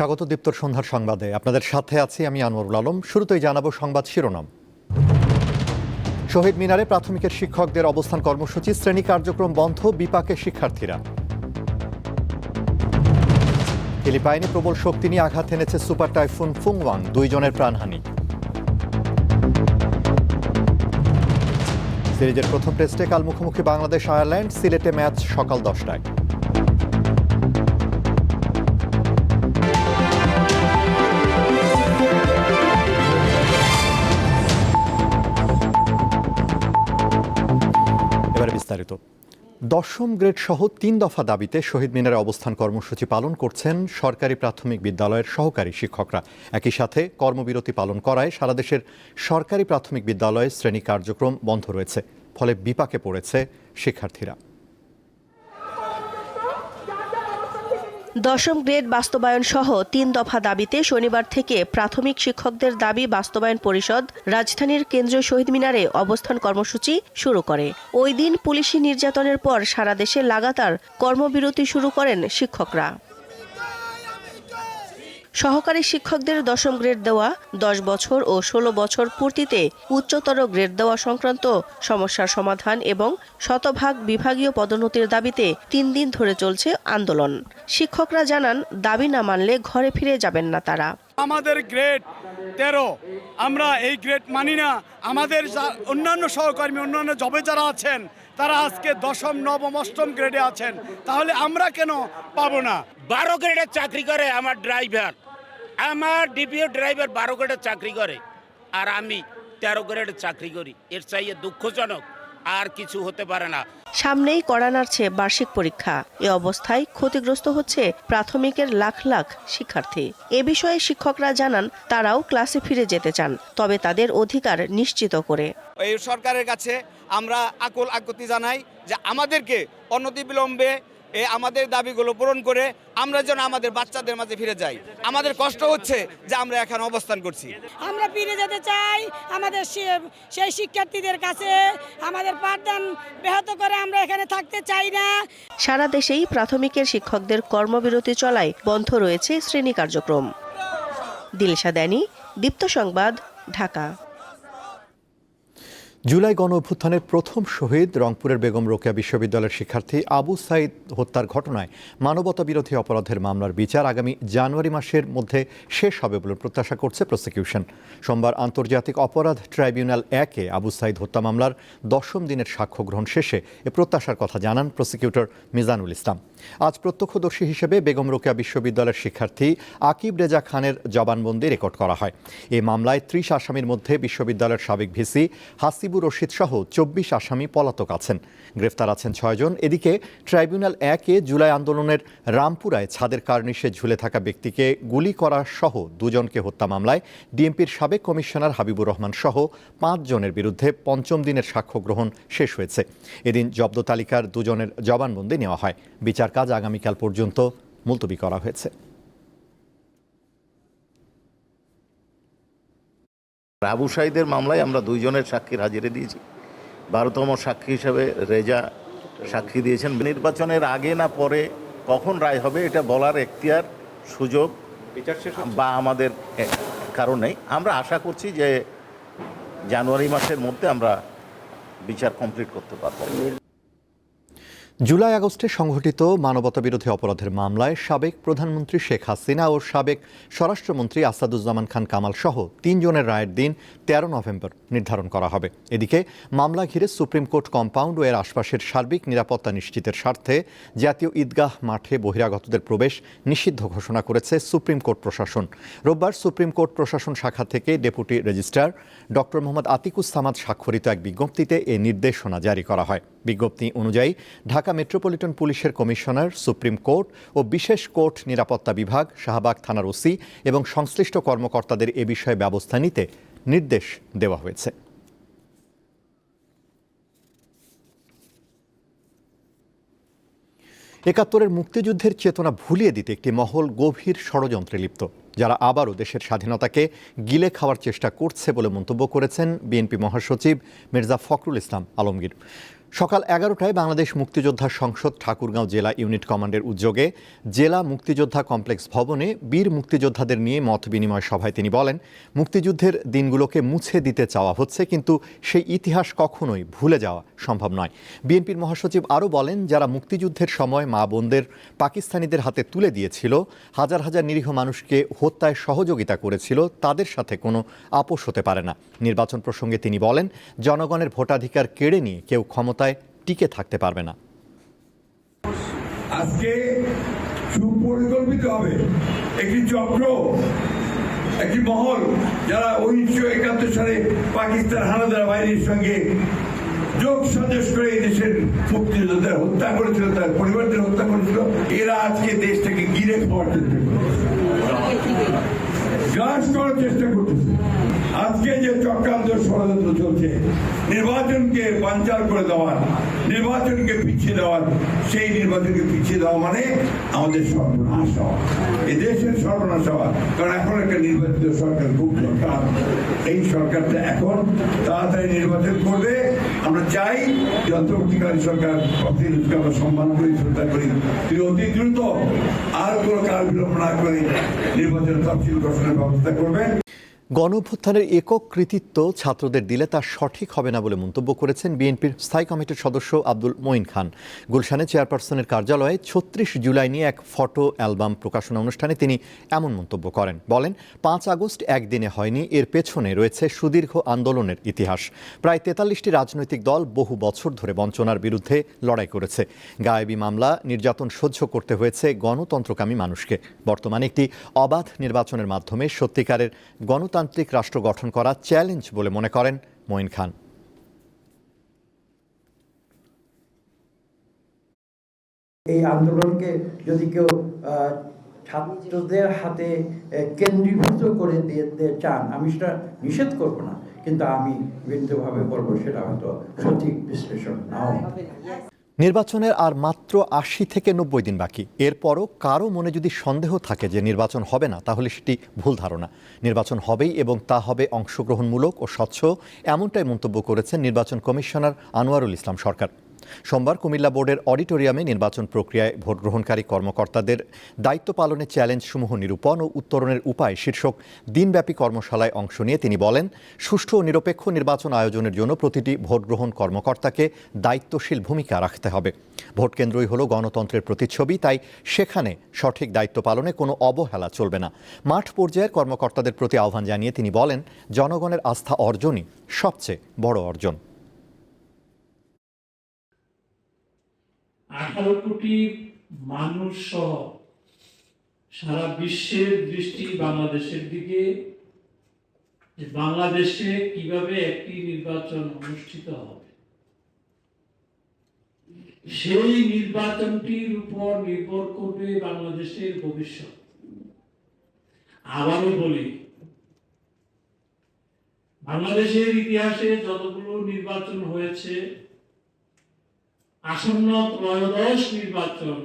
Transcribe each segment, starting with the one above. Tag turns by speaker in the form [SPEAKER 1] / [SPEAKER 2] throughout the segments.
[SPEAKER 1] স্বাগত দীপ্তর সন্ধ্যার সংবাদে। আপনাদের সাথে আছি আমি আনোয়ারুল আলম। শুরুতেই জানাব সংবাদ শিরোনাম। শহীদ মিনারে প্রাথমিকের শিক্ষকদের অবস্থান কর্মসূচি, শ্রেণি কার্যক্রম বন্ধ, বিপাকে শিক্ষার্থীরা। ফিলিপাইনে প্রবল শক্তি নিয়ে আঘাত এনেছে সুপার টাইফুন ফুংওয়াং, দুইজনের প্রাণহানি। সিরিজের প্রথম টেস্টে কাল মুখোমুখি বাংলাদেশ আয়ারল্যান্ড সিলেটে ম্যাচ সকাল দশটায়। বিস্তারিত। দশম গ্রেড সহ তিন দফা দাবিতে শহীদ মিনারে অবস্থান কর্মসূচি পালন করছেন সরকারি প্রাথমিক বিদ্যালয়ের সহকারী শিক্ষকরা। একই সাথে কর্মবিরতি পালন করায় সারা দেশের সরকারি প্রাথমিক বিদ্যালয়ে শ্রেণি কার্যক্রম বন্ধ রয়েছে। ফলে বিপাকে পড়েছে শিক্ষার্থীরা।
[SPEAKER 2] দশম গ্রেড বাস্তবায়ন সহ তিন দফা দাবিতে শনিবার থেকে প্রাথমিক শিক্ষকদের দাবি বাস্তবায়ন পরিষদ রাজধানীর কেন্দ্রীয় শহীদ মিনারে অবস্থান কর্মসূচি শুরু করে। ওই দিন পুলিশি নির্যাতনের পর সারা দেশে লাগাতার কর্মবিরতি শুরু করেন শিক্ষকরা। সহকারী শিক্ষকদের দশম গ্রেড দেওয়া, দশ বছর ও ষোলো বছর পূর্তিতে উচ্চতর গ্রেড দেওয়া সংক্রান্ত সমস্যার সমাধান এবং শতভাগ বিভাগীয় পদোন্নতির দাবিতে তিন দিন ধরে চলছে আন্দোলন। শিক্ষকরা জানান, দাবি না মানলে ঘরে ফিরে যাবেন না তারা।
[SPEAKER 3] আমাদের গ্রেড তেরো, আমরা এই গ্রেড মানি না। আমাদের অন্যান্য সহকর্মী, অন্যান্য জবে যারা আছেন তারা আজকে দশম, নবম, অষ্টম গ্রেডে আছেন। তাহলে আমরা কেন পাবো না?
[SPEAKER 4] বারো গ্রেডে চাকরি করে আমার ড্রাইভার আমার ডিপিও ড্রাইভার বারো গ্রেডের চাকরি করে। আর আমি তেরো গ্রেডে চাকরি করি। এর চাইয়ে দুঃখজনক আর কিছু হতে পারে না।
[SPEAKER 2] সামনেই কড়া নাড়ছে বার্ষিক পরীক্ষা। এ অবস্থায় ক্ষতিগ্রস্ত হচ্ছে প্রাথমিকের লাখ লাখ শিক্ষার্থী। এ বিষয়ে শিক্ষকরা জানান তারাও ক্লাসে ফিরে যেতে চান তবে তাদের অধিকার নিশ্চিত করে।
[SPEAKER 5] এই সরকারের কাছে আমরা আকুল আকুতি জানাই যে আমাদেরকে অনতিবিলম্বে এই আমাদের দাবিগুলো পূরণ করে আমরা যেন আমাদের বাচ্চাদের মাঝে ফিরে যাই। আমাদের কষ্ট হচ্ছে যে আমরা এখানে অবস্থান করছি।
[SPEAKER 6] আমরা ফিরে যেতে চাই আমাদের সে- সেই শিক্ষার্থীদের কাছে। আমাদের পাঠদান ব্যাহত করে আমরা এখানে থাকতে চাই না।
[SPEAKER 2] সারা দেশেই প্রাথমিকের শিক্ষকদের কর্মবিরতি চলায় বন্ধ রয়েছে শ্রেণি কার্যক্রম। দিলশা দেনি দীপ্ত সংবাদ ঢাকা।
[SPEAKER 1] জুলাই গণ অভ্যুত্থানের প্রথম শহীদ রংপুরের বেগম রোকেয়া বিশ্ববিদ্যালয়ের শিক্ষার্থী আবু সাইদ হত্যার ঘটনায় মানবতা বিরোধী অপরাধের মামলার বিচার আগামী জানুয়ারি মাসের মধ্যে শেষ হবে বলে প্রত্যাশা করছে প্রসিকিউশন। সোমবার আন্তর্জাতিক অপরাধ ট্রাইব্যুনাল একে আবু সাইদ হত্যা মামলার দশম দিনের সাক্ষ্য গ্রহণ শেষে এ প্রত্যাশার কথা জানান প্রসিকিউটর মিজানুল ইসলাম। আজ প্রত্যক্ষদর্শী হিসেবে বেগম রোকেয়া বিশ্ববিদ্যালয়ের শিক্ষার্থী আকিব রেজা খানের জবানবন্দি রেকর্ড করা হয়। এ মামলায় ত্রিশ আসামির মধ্যে বিশ্ববিদ্যালয়ের সাবেক ভিসি হাসিবুর রশিদ সহ চব্বিশ আসামি পলাতক আছেন। গ্রেফতার আছেন ছয়জন এদিকে ট্রাইব্যুনাল একে জুলাই আন্দোলনের রামপুরায় ছাদের কার্নিশে ঝুলে থাকা ব্যক্তিকে গুলি করা সহ দুজনকে হত্যা মামলায় ডিএমপির সাবেক কমিশনার হাবিবুর রহমান সহ পাঁচ জনের বিরুদ্ধে পঞ্চম দিনের সাক্ষ্য গ্রহণ শেষ হয়েছে। এদিন জব্দ তালিকার দুজনের জবানবন্দি নেওয়া হয়। বিচার কাজ আগামীকাল পর্যন্ত মুলতবি করা হয়েছে।
[SPEAKER 7] আবু সাইদের মামলায় আমরা দুইজনের সাক্ষীর হাজিরে দিয়েছি। বারোতম সাক্ষী হিসাবে রেজা সাক্ষী দিয়েছেন। নির্বাচনের আগে না পরে কখন রায় হবে এটা বলার এখতিয়ার সুযোগ বা আমাদের কারণ নেই। আমরা আশা করছি যে জানুয়ারি মাসের মধ্যে আমরা বিচার কমপ্লিট করতে পারব।
[SPEAKER 1] জুলাই আগস্টে সংঘটিত মানবতা বিরোধী অপরাধের মামলায় সাবেক প্রধানমন্ত্রী শেখ হাসিনা ও সাবেক স্বরাষ্ট্রমন্ত্রী আসাদুজ্জামান খান কামাল সহ তিনজনের রায়ের দিন তেরো নভেম্বর নির্ধারণ করা হবে। এদিকে মামলা ঘিরে সুপ্রিম কোর্ট কম্পাউন্ড ও এর আশপাশের সার্বিক নিরাপত্তা নিশ্চিতের স্বার্থে জাতীয় ঈদগাহ মাঠে বহিরাগতদের প্রবেশ নিষিদ্ধ ঘোষণা করেছে সুপ্রিম কোর্ট প্রশাসন। রোববার সুপ্রিম কোর্ট প্রশাসন শাখা থেকে deputy registrar doctor Mohammad Atikus Samad স্বাক্ষরিত এক বিজ্ঞপ্তিতে এ নির্দেশনা জারি করা হয়। বিজ্ঞপ্তি অনুযায়ী ঢাকা মেট্রোপলিটন পুলিশের কমিশনার, সুপ্রিম কোর্ট ও বিশেষ কোর্ট নিরাপত্তা বিভাগ, শাহবাগ থানার ওসি এবং সংশ্লিষ্ট কর্মকর্তাদের এ বিষয়ে ব্যবস্থা নিতে নির্দেশ দেওয়া হয়েছে। একাত্তরের মুক্তিযুদ্ধের চেতনা ভুলিয়ে দিতে একটি মহল গভীর ষড়যন্ত্রে লিপ্ত, যারা আবারও দেশের স্বাধীনতাকে গিলে খাওয়ার চেষ্টা করছে বলে মন্তব্য করেছেন বিএনপি মহাসচিব মির্জা ফখরুল ইসলাম আলমগীর। সকাল এগারোটায় বাংলাদেশ মুক্তিযোদ্ধা সংসদ ঠাকুরগাঁও জেলা ইউনিট কমান্ডের উদ্যোগে জেলা মুক্তিযোদ্ধা কমপ্লেক্স ভবনে বীর মুক্তিযোদ্ধাদের নিয়ে মত বিনিময় সভায় তিনি বলেন, মুক্তিযুদ্ধের দিনগুলোকে মুছে দিতে চাওয়া হচ্ছে, কিন্তু সেই ইতিহাস কখনোই ভুলে যাওয়া সম্ভব নয়। বিএনপির মহাসচিব আরও বলেন, যারা মুক্তিযুদ্ধের সময় মা বোনদের পাকিস্তানিদের হাতে তুলে দিয়েছিল, হাজার হাজার নিরীহ মানুষকে হত্যায় সহযোগিতা করেছিল, তাদের সাথে কোনো আপোষ হতে পারে না। নির্বাচন প্রসঙ্গে তিনি বলেন, জনগণের ভোটাধিকার কেড়ে নিয়ে কেউ ক্ষমতায় টিকে থাকতে পারবে না।
[SPEAKER 8] আজকে একটি চক্র, একটি মহল যারা উনিশশো একাত্তর সালে পাকিস্তান হানাদার বাহিনীর সঙ্গে যোগ সাজস করে দেশের হত্যা করেছিল, তার পরিবারদের হত্যা করেছিল, এরা আজকে দেশটাকে গিরে খাওয়ার করছে। গ্রাস করার চেষ্টা করতেছে। আজকে যে চক্রান্ত ষড়যন্ত্র চলছে নির্বাচনকে বাঞ্চার করে দেওয়ার নির্বাচনকে পিছিয়ে দেওয়ার, সেই নির্বাচনকে পিছিয়ে দেওয়া মানে আমাদের সর্বনাশ হওয়া এ দেশের সর্বনাশ হওয়া কারণ এখন একটা নির্বাচিত সরকার খুব দরকার। এই সরকারটা এখন তাড়াতাড়ি নির্বাচন করবে। আমরা চাই যে অন্তর্বর্তীকালীন সরকার অতিরিক্তকে আমরা সম্মান করি, শ্রদ্ধা করি। তিনি অতি দ্রুত আর কোনো কাল বিলম্ব না করে নির্বাচন তফসিল ঘোষণার ব্যবস্থা করবেন।
[SPEAKER 1] গণঅভ্যুত্থানের একক কৃতিত্ব ছাত্রদের দিলে তা সঠিক হবে না বলে মন্তব্য করেছেন বিএনপির স্থায়ী কমিটির সদস্য আব্দুল মঈন খান। গুলশানে চেয়ারপারসনের কার্যালয়ে ছত্রিশ জুলাই নিয়ে এক ফটো অ্যালবাম প্রকাশনা অনুষ্ঠানে তিনি এমন মন্তব্য করেন। বলেন, পাঁচ আগস্ট একদিনে হয়নি, এর পেছনে রয়েছে সুদীর্ঘ আন্দোলনের ইতিহাস। প্রায় তেতাল্লিশটি রাজনৈতিক দল বহু বছর ধরে বঞ্চনার বিরুদ্ধে লড়াই করেছে। গায়েবী মামলা, নির্যাতন সহ্য করতে হয়েছে গণতন্ত্রকামী মানুষকে। বর্তমানে একটি অবাধ নির্বাচনের মাধ্যমে সত্যিকারের গণতান্ত্রিক রাষ্ট্র গঠন করা চ্যালেঞ্জ বলে মনে করেন মঈন খান।
[SPEAKER 9] এই আন্দোলনকে যদি কেউ আহ, ছাত্রদের হাতে কেন্দ্রীভূত করে দিয়ে দিতে চান আমি সেটা নিষেধ করব না কিন্তু আমি বিনীতভাবে বলব সেটা হয়তো সঠিক বিশ্লেষণ নাও।
[SPEAKER 1] নির্বাচনের আর মাত্র আশি থেকে নব্বই দিন বাকি। এরপরও কারও মনে যদি সন্দেহ থাকে যে নির্বাচন হবে না, তাহলে সেটি ভুল ধারণা। নির্বাচন হবেই এবং তা হবে অংশগ্রহণমূলক ও স্বচ্ছ, এমনটাই মন্তব্য করেছেন নির্বাচন কমিশনার আনোয়ারুল ইসলাম সরকার। সোমবার কুমিল্লা বোর্ডের অডিটোরিয়ামে নির্বাচন প্রক্রিয়ায় ভোট গ্রহণকারী কর্মকর্তাদের দায়িত্ব পালনের চ্যালেঞ্জসমূহ নিরূপণ ও উত্তরণের উপায় শীর্ষক দিনব্যাপী কর্মশালায় অংশ নিয়ে তিনি বলেন, সুষ্ঠু ও নিরপেক্ষ নির্বাচন আয়োজনের জন্য প্রতিটি ভোট গ্রহণ কর্মকর্তাকে দায়িত্বশীল ভূমিকা রাখতে হবে। ভোট কেন্দ্রই হলো গণতন্ত্রের প্রতিচ্ছবি, তাই সেখানে সঠিক দায়িত্ব পালনে কোনো অবহেলা চলবে না। মাঠ পর্যায়ের কর্মকর্তাদের প্রতি আহ্বান জানিয়ে তিনি বলেন, জনগণের আস্থা অর্জনই সবচেয়ে বড় অর্জন।
[SPEAKER 10] আঠারো কোটি মানুষ সহ সারা বিশ্বের দৃষ্টি বাংলাদেশের দিকে বাংলাদেশে কীভাবে একটি নির্বাচন অনুষ্ঠিত হবে। সেই নির্বাচনটির উপর নির্ভর করবে বাংলাদেশের ভবিষ্যৎ। আবারও বলি, বাংলাদেশের ইতিহাসে যতগুলো নির্বাচন হয়েছে আসন্ন ত্রয়োদশ নির্বাচন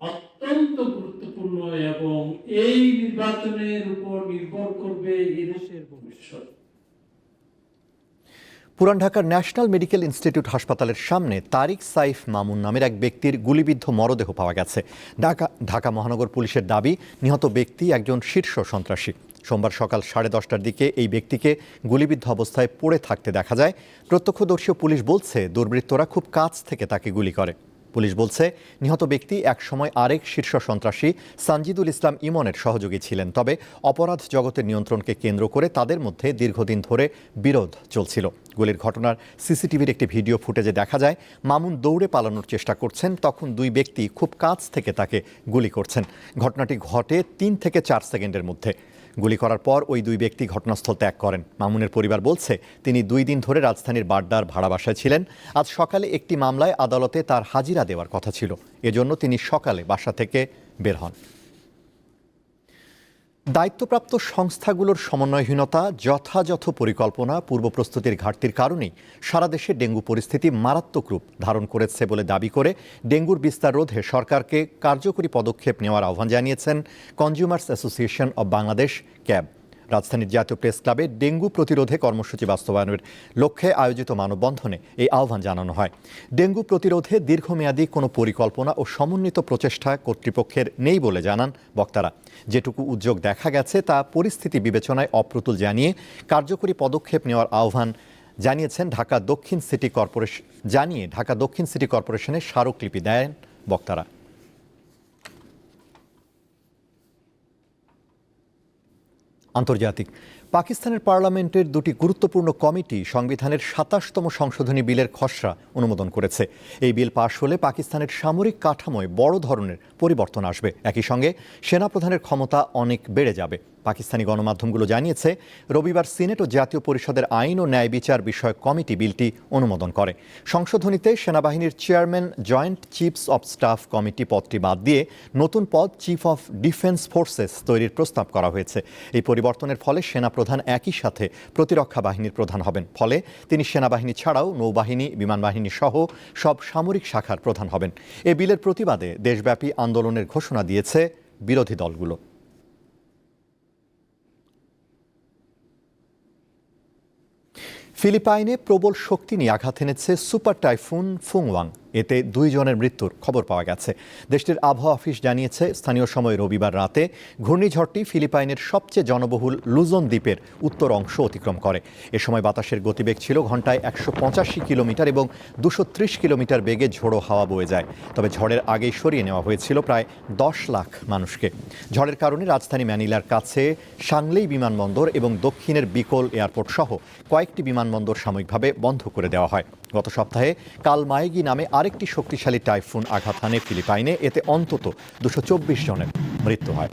[SPEAKER 10] অত্যন্ত গুরুত্বপূর্ণ এবং এই নির্বাচনের উপর নির্ভর করবে এদেশের ভবিষ্যৎ।
[SPEAKER 1] পুরান ঢাকার ন্যাশনাল মেডিকেল ইনস্টিটিউট হাসপাতালের সামনে তারিক সাইফ মামুন নামের এক ব্যক্তির গুলিবিদ্ধ মরদেহ পাওয়া গেছে। ঢাকা ঢাকা মহানগর পুলিশের দাবি, নিহত ব্যক্তি একজন শীর্ষ সন্ত্রাসী। সোমবার সকাল সাড়ে দশটার দিকে এই ব্যক্তিকে গুলিবিদ্ধ অবস্থায় পড়ে থাকতে দেখা যায়। প্রত্যক্ষদর্শী পুলিশ বলছে, দুর্বৃত্তরা খুব কাছ থেকে তাকে গুলি করে। পুলিশ বলছে, নিহত ব্যক্তি একসময় আরেক শীর্ষ সন্ত্রাসী সানজিদুল ইসলাম ইমনের সহযোগী ছিলেন, তবে অপরাধ জগতের নিয়ন্ত্রণকে কেন্দ্র করে তাদের মধ্যে দীর্ঘদিন ধরে বিরোধ চলছিল। গুলির ঘটনার সিসিটিভির একটি ভিডিও ফুটেজে দেখা যায়, মামুন দৌড়ে পালানোর চেষ্টা করছেন, তখন দুই ব্যক্তি খুব কাছ থেকে তাকে গুলি করছেন। ঘটনাটি ঘটে তিন থেকে চার সেকেন্ডের মধ্যে। গুলি করার পর ওই দুই ব্যক্তি ঘটনাস্থল ত্যাগ করেন। মামুনের পরিবার বলছে, তিনি দুই দিন ধরে রাজধানীর বাড্ডার ভাড়া বাসায় ছিলেন। আজ সকালে একটি মামলায় আদালতে তার হাজিরা দেওয়ার কথা ছিল। এজন্য তিনি সকালে বাসা থেকে বের হন। দায়িত্বপ্রাপ্ত সংস্থাগুলোর সমন্বয়হীনতা, যথাযথ পরিকল্পনা, পূর্ব প্রস্তুতির ঘাটতির কারণেই সারা দেশে ডেঙ্গু পরিস্থিতি মারাত্মক রূপ ধারণ করেছে বলে দাবি করে ডেঙ্গুর বিস্তার রোধে সরকারকে কার্যকরী পদক্ষেপ নেওয়ার আহ্বান জানিয়েছেন consumers association of Bangladesh, CAB. রাজধানীর জাতীয় প্রেস ক্লাবে ডেঙ্গু প্রতিরোধে কর্মসূচি বাস্তবায়নের লক্ষ্যে আয়োজিত মানববন্ধনে এই আহ্বান জানানো হয়। ডেঙ্গু প্রতিরোধে দীর্ঘমেয়াদী কোনো পরিকল্পনা ও সমন্বিত প্রচেষ্টা কর্তৃপক্ষের নেই বলে জানান বক্তারা। যেটুকু উদ্যোগ দেখা গেছে তা পরিস্থিতি বিবেচনায় অপ্রতুল জানিয়ে কার্যকরী পদক্ষেপ নেওয়ার আহ্বান জানিয়েছেন ঢাকা দক্ষিণ সিটি কর্পোরেশন জানিয়ে ঢাকা দক্ষিণ সিটি কর্পোরেশনের স্মারকলিপি দেন বক্তারা। আন্তর্জাতিক। পাকিস্তানের পার্লামেন্টের দুটি গুরুত্বপূর্ণ কমিটি সংবিধানের সাতাশতম সংশোধনী বিলের খসড়া অনুমোদন করেছে। এই বিল পাশ হলে পাকিস্তানের সামরিক কাঠামোয় বড় ধরনের পরিবর্তন আসবে। একই সঙ্গে সেনাপ্রধানের ক্ষমতা অনেক বেড়ে যাবে। পাকিস্তানি গণমাধ্যমগুলো জানিয়েছে, রবিবার সিনেট ও জাতীয় পরিষদের আইন ও ন্যায় বিচার বিষয়ক কমিটি বিলটি অনুমোদন করে। সংশোধনীতে সেনাবাহিনীর chairman, joint chiefs of staff committee পদটি বাদ দিয়ে নতুন পদ চিফ অফ ডিফেন্স ফোর্সেস তৈরির প্রস্তাব করা হয়েছে। এই পরিবর্তনের ফলে সেনাপ্রধান একই সাথে প্রতিরক্ষা বাহিনীর প্রধান হবেন। ফলে তিনি সেনাবাহিনী ছাড়াও নৌবাহিনী বিমান বাহিনী সহ সব সামরিক শাখার প্রধান হবেন। এ বিলের প্রতিবাদে দেশব্যাপী আন্দোলনের ঘোষণা দিয়েছে বিরোধী দলগুলো। ফিলিপাইনে প্রবল শক্তি নিয়ে আঘাত এনেছে সুপার টাইফুন ফুংওয়াং। এতে দুই জনের মৃত্যুর খবর পাওয়া গেছে। দেশটির আবহাওয়া অফিস জানিয়েছে, স্থানীয় সময় রবিবার রাতে ঘূর্ণিঝড়টি ফিলিপাইনের সবচেয়ে জনবহুল লুজন দ্বীপের উত্তর অংশ অতিক্রম করে। এ সময় বাতাসের গতিবেগ ছিল ঘন্টায় একশো পঁচাশি কিলোমিটার এবং দুশো ত্রিশ কিলোমিটার বেগে ঝোড়ো হাওয়া বয়ে যায়। তবে ঝড়ের আগেই সরিয়ে নেওয়া হয়েছিল প্রায় দশ লাখ মানুষকে। ঝড়ের কারণে রাজধানী ম্যানিলার কাছে সাংলেই বিমানবন্দর এবং দক্ষিণের বিকল এয়ারপোর্ট সহ কয়েকটি বিমানবন্দর সাময়িকভাবে বন্ধ করে দেওয়া হয়। গত সপ্তাহে কাল মায়েগি নামে আরেকটি শক্তিশালী টাইফুন আঘাত হানে ফিলিপাইনে। এতে অন্তত দুশো জনের মৃত্যু হয়।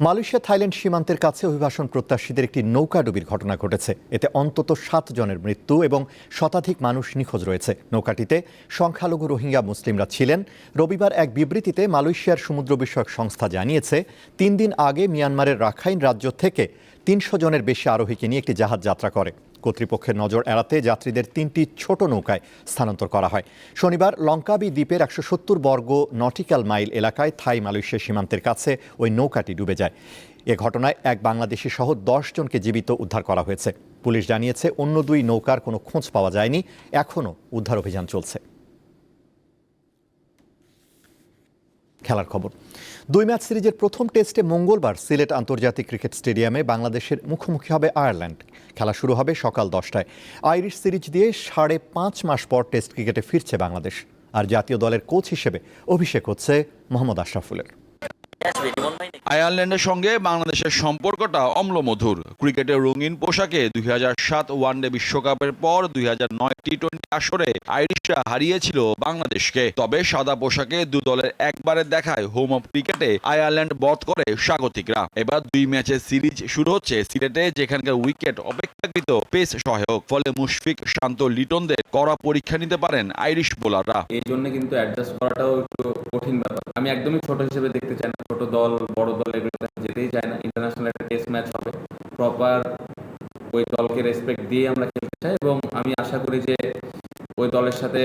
[SPEAKER 1] মালয়েশিয়া, থাইল্যান্ড সীমান্তের কাছে অভিবাসন প্রত্যাশীদের একটি নৌকাডুবির ঘটনা ঘটেছে। এতে অন্তত সাত জনের মৃত্যু এবং শতাধিক মানুষ নিখোঁজ রয়েছে। নৌকাটিতে সংখ্যালঘু রোহিঙ্গা মুসলিমরা ছিলেন। রবিবার এক বিবৃতিতে মালয়েশিয়ার সমুদ্র বিষয়ক সংস্থা জানিয়েছে, তিন দিন আগে মিয়ানমারের রাখাইন রাজ্য থেকে তিনশো জনের বেশি আরোহীকে নিয়ে একটি জাহাজ যাত্রা করে। কর্তৃপক্ষের নজর এড়াতে যাত্রীদের তিনটি ছোট নৌকায় স্থানান্তর করা হয়। শনিবার লঙ্কাবি দ্বীপের একশো সত্তর বর্গ নটিক্যাল মাইল এলাকায় থাই মালয়েশিয়া সীমান্তের কাছে ওই নৌকাটি ডুবে যায়। এ ঘটনায় এক বাংলাদেশি সহ জনকে জীবিত উদ্ধার করা হয়েছে। পুলিশ জানিয়েছে, অন্য দুই নৌকার কোনো খোঁজ পাওয়া যায়নি। এখনও উদ্ধার অভিযান চলছে। খেলার খবর। দুই ম্যাচ সিরিজের প্রথম টেস্টে মঙ্গলবার সিলেট আন্তর্জাতিক ক্রিকেট স্টেডিয়ামে বাংলাদেশের মুখোমুখি হবে আয়ারল্যান্ড। খেলা শুরু হবে সকাল দশটায়। আইরিশ সিরিজ দিয়ে সাড়ে পাঁচ মাস পর টেস্ট ক্রিকেটে ফিরছে বাংলাদেশ। আর জাতীয় দলের কোচ হিসেবে অভিষেক হচ্ছে মোহাম্মদ আশরাফুলের।
[SPEAKER 11] আয়ারল্যান্ডের সঙ্গে বাংলাদেশের সম্পর্কটা অম্লমধুর। ক্রিকেটের রঙিন পোশাকে দুই সাত ওয়ানডে বিশ্বকাপের পর দুই নয় টি টোয়েন্টি আসরে আইরিশরা হারিয়েছিল বাংলাদেশকে। তবে সাদা পোশাকে দু দলের একবারের দেখায় হোম অফ ক্রিকেটে আয়ারল্যান্ড বধ করে স্বাগতিকরা। এবার দুই ম্যাচের সিরিজ শুরু হচ্ছে সিলেটে যেখানকার উইকেট অপেক্ষাকৃত পেস সহায়ক। ফলে মুশফিক শান্ত লিটনদের কড়া পরীক্ষা নিতে পারেন আইরিশ বোলাররা।
[SPEAKER 12] এই জন্য কিন্তু অ্যাডজাস্ট করাটাও একটু কঠিন ব্যাপার। আমি একদমই ছোট হিসেবে দেখতে চাই না ছোট দল, বড় দল এগুলোতে যেতেই চাই না। ইন্টারন্যাশনাল একটা টেস্ট ম্যাচ হবে। প্রপার ওই দলকে রেসপেক্ট দিয়ে আমরা খেলতে চাই এবং আমি আশা করি যে ওই দলের সাথে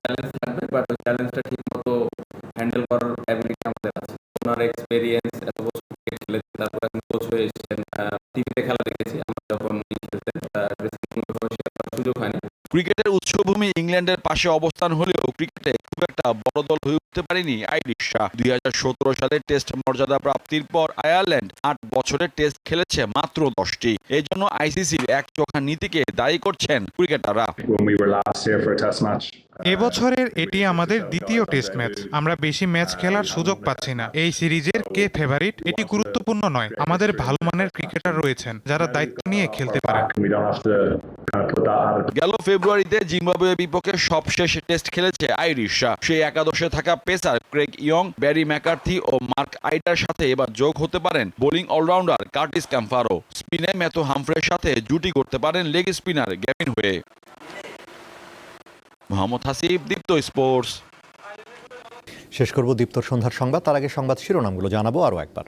[SPEAKER 12] চ্যালেঞ্জ থাকবে বাট ওই চ্যালেঞ্জটা ঠিকমতো হ্যান্ডেল করার অ্যাবিলিটি আমাদের আছে। ওনার এক্সপেরিয়েন্স এত বছর খেলে তারপর এখন কোচ হয়ে এসেছেন টিভিতে খেলা দেখেছি।
[SPEAKER 11] ক্রিকেটের উৎসভূমি ইংল্যান্ডের পাশে অবস্থান হলেও ক্রিকেটে খুব একটা বড় দল হয়ে উঠতে পারেনি আইরিশরা দুই সালে টেস্ট মর্যাদা প্রাপ্তির পর আয়ারল্যান্ড আট বছরে টেস্ট খেলেছে মাত্র দশটি। এই জন্য আইসিসির এক চোখা নীতিকে দায়ী করছেন ক্রিকেটাররা।
[SPEAKER 13] এবছরের এটি আমাদের দ্বিতীয় টেস্ট ম্যাচ। আমরা বেশি ম্যাচ খেলার সুযোগ পাচ্ছি না। এই সিরিজের কে ফেভারিট এটি গুরুত্বপূর্ণ নয়। আমাদের ভালো মানের ক্রিকেটার রয়েছেন, যারা দায়িত্ব নিয়ে খেলতে পারেন।
[SPEAKER 11] গেল ফেব্রুয়ারিতে জিম্বাবুয়ের বিপক্ষে সবশেষ টেস্ট খেলেছে আইরিশরা। সেই একাদশে থাকা pacer Craig Young, Barry McCarthy ও মার্ক আইটার সাথে এবার যোগ হতে পারেন বোলিং অলরাউন্ডার কার্টিস ক্যাম্পারো স্পিনে ম্যাথু হামফ্রের সাথে জুটি করতে পারেন লেগ স্পিনার গ্যাভিন হয়ে। মোহাম্মদ হাসিব, দীপ্ত স্পোর্টস।
[SPEAKER 1] শেষ করব দীপ্ত সন্ধ্যার সংবাদ। তার আগে সংবাদ শিরোনামগুলো জানাব আরও একবার।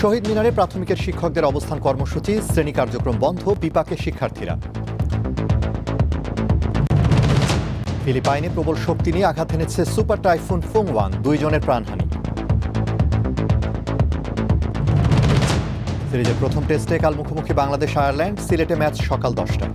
[SPEAKER 1] শহীদ মিনারে প্রাথমিকের শিক্ষকদের অবস্থান কর্মসূচি, শ্রেণি কার্যক্রম বন্ধ, বিপাকে শিক্ষার্থীরা। ফিলিপাইনে প্রবল শক্তি নিয়ে আঘাত এনেছে সুপার টাইফুন ফুংওয়ান, দুইজনের প্রাণহানি। সিরিজের প্রথম টেস্টে কাল মুখোমুখি বাংলাদেশ আয়ারল্যান্ড সিলেটে ম্যাচ সকাল দশটায়।